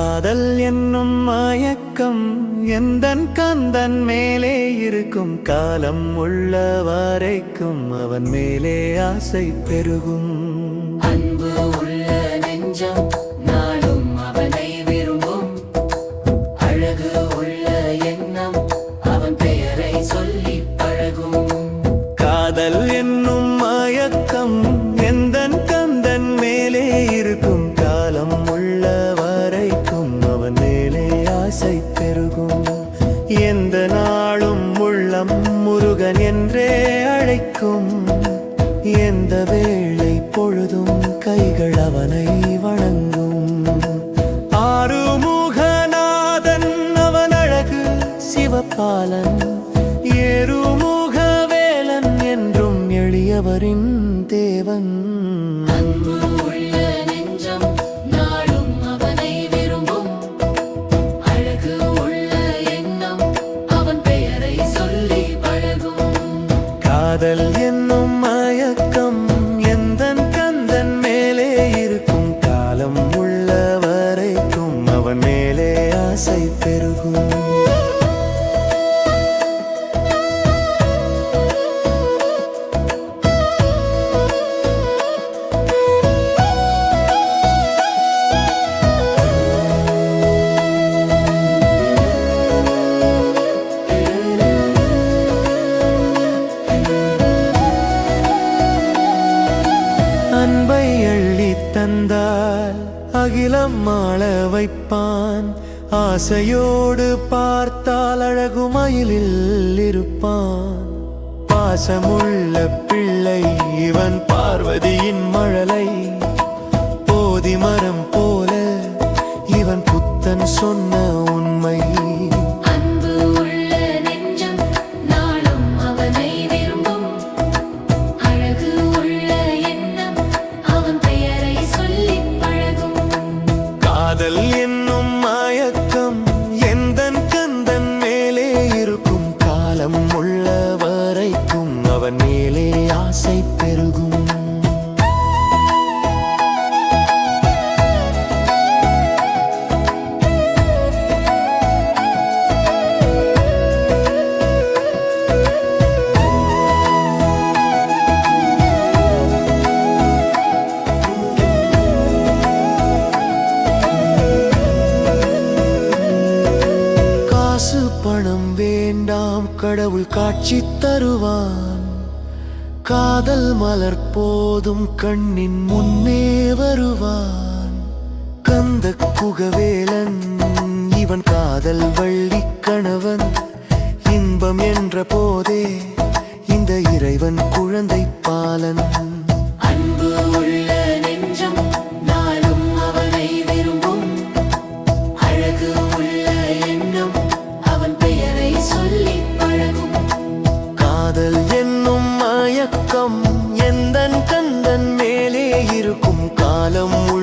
காதல் என்னும் மயக்கம் எந்தன் கந்தன் மேலே இருக்கும். காலம் உள்ள வரைக்கும் அவன் மேலே ஆசை பெருகும். அன்பு உள்ள நெஞ்சம் நாளும் அவனை விரும்பும். அழகு உள்ள எண்ணம் அவன் பெயரை சொல்லி பழகும். காதல் முருகன் என்றே அழைக்கும். எந்த வேளை பொழுதும் கைகள் அவனை வணங்கும். ஆறுமுகநாதன் அவன் அழகு சிவபாலன். ஏறுமுக வேலன் என்றும் எளியவரின் தேவன். காதல் தந்தால் அகிலம் ஆள வைப்பான். ஆசையோடு பார்த்தால் அழகு மயிலில் இருப்பான். பாசமுள்ள பிள்ளை இவன் பார்வதியின் மழலை. போதி மரம் போல இவன் புத்தன் சொன்ன உண்மை மேலே ஆசை பெருகும். காசு பணம் வேண்டாம் கடவுள் காட்சி தருவான் காதல் மலர் போதும் கண்ணின் முன்னே வருவான். கந்த குகவேலன் இவன் காதல் வள்ளி கணவன். இன்பம் என்ற போதே இந்த இறைவன் குழந்தை பாலன். என்னும்